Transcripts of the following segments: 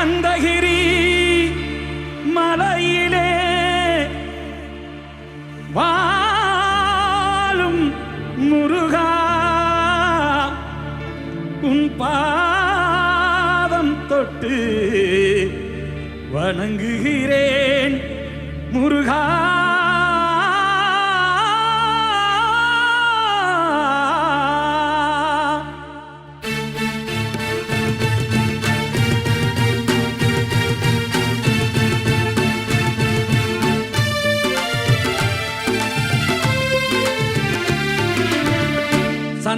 கந்தகிரி மலையிலே வாழும் முருகா உன் பாதம் தொட்டு வணங்குகிறேன் முருகா.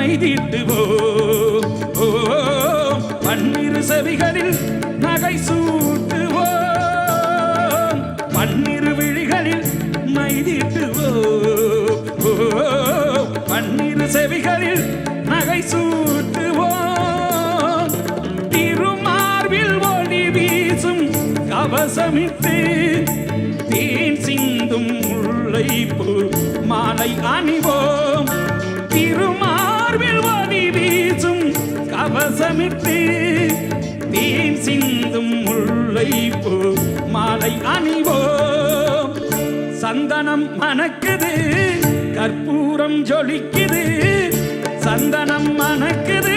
மைதீட்டுவோ ஓ பன்னிரு செவிகளில் நகை சூட்டுவோம். பன்னிரு விழிகளில் மைதீட்டுவோ ஓ பன்னிரு செவிகளில் நகை சூட்டுவோம். திருமார்பில் ஒளி வீசும் கவசமிட்டு தேன் சிந்தும் உள்ளை பூ மாலை அணிவோம். கவசமிட்டு தேன் சிந்தும் முல்லை போ மாலை அணிவோம். சந்தனம் மணக்குது கற்பூரம் ஜொலிக்குது. சந்தனம் மணக்குது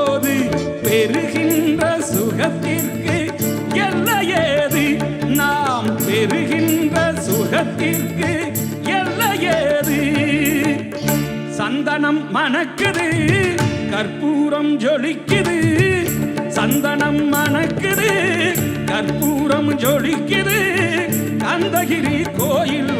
என்ற சுகத்திற்கு எல்லையேது? சந்தனம் மணக்குது கற்பூரம் ஜொலிக்குது. சந்தனம் மணக்குது கற்பூரம் ஜொலிக்குது. கந்தகிரி கோயில்